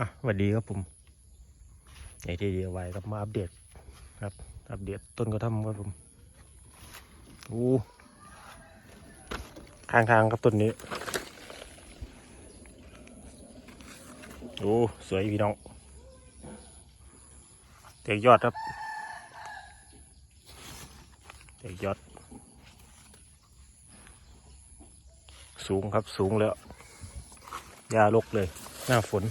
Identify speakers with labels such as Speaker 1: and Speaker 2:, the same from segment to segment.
Speaker 1: อะสวัสดีครับผมในที่เดียวไว้ครับมาอัปเดตครับ อัปเดตต้นกระท่อมครับผมอู้ข้างๆครับต้นนี้โอ้สวยพี่น้องเตกยอดครับเตกยอด สูงครับสูงแล้วยาลกเลย หน้าฝน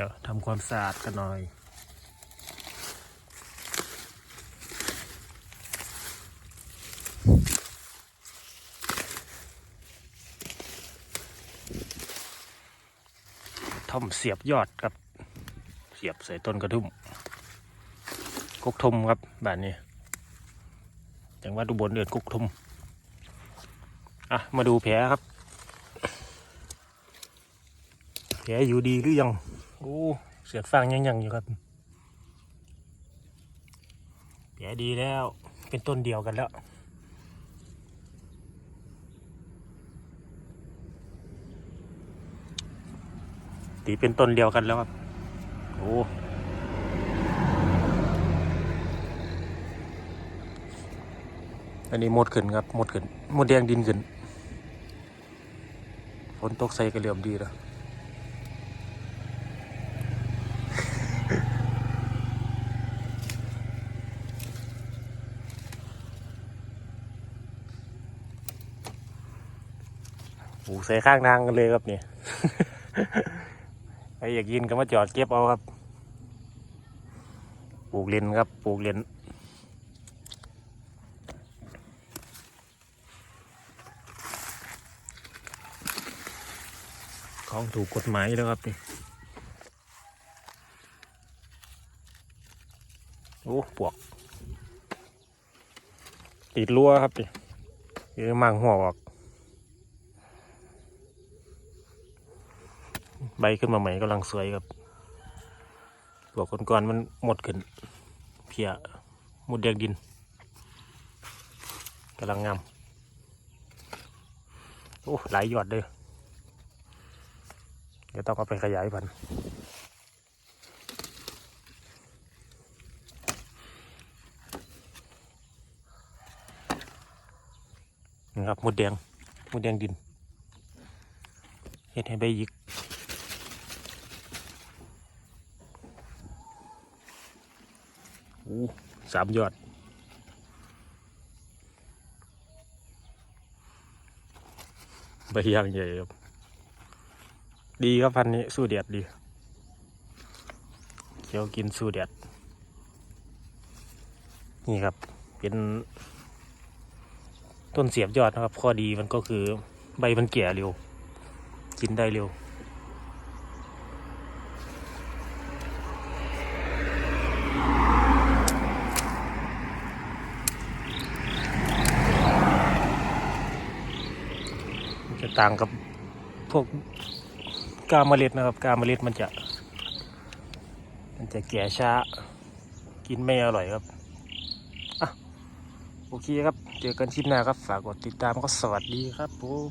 Speaker 1: ดี๋ยวทำความสะอาดกันหน่อย ท่อมเสียบยอดครับ เสียบใส่ต้นกระทุ่มกกทุมครับแบบนี้จังหวัดอุบลเดือนกกทุมอะ มาดูแผลครับ แผลอยู่ดีหรือยัง โอ้เสียดฟางยังยังอยู่ครับแผลดีแล้ว เป็นต้นเดียวกันแล้วตีเป็นต้นเดียวกันแล้วครับ โอ้อันนี้หมดขึ้นครับหมดขึ้นหมดแดงดินขึ้นฝนตกใส่กระเหลี่ยมดีแล้ว โอ้ใส่ข้างทางกันเลยครับเนี่ยใครอยากกินก็มาจอดเก็บเอาครับ ปลูกเลนครับ ปลูกเลนของถูกกฎหมายแล้วครับนี่โอ้ปวก ติดรั้วครับนี่เออมังหัวออก ใบขึ้นมาใหม่กำลังสวยครับตัวก่อนๆมันหมดขึ้น เพียหมดแดงดินกำลังงาม โอ้ หลายยอดเลยเดี๋ยวต้องเอาไปขยายพันธุ์นะครับหมดแดงหมดแดงดินเฮ็ดให้ใบยิก สามยอด ใบยางใหญ่ครับ ดีครับพันธุ์นี้สู้แดดดีเคี้ยวกินสู้แดดนี่ครับ เป็น ต้นเสียบยอดนะครับ ข้อดีมันก็คือใบมันแก่เร็ว กินได้เร็ว มันจะ ต่างกับพวกกาเมล็ดนะครับ กาเมล็ดมันจะ มันจะแก่ช้า กินไม่อร่อยครับอะโอเคครับ เจอกันคลิปหน้าครับ ฝากกดติดตามก็สวัสดีครับผม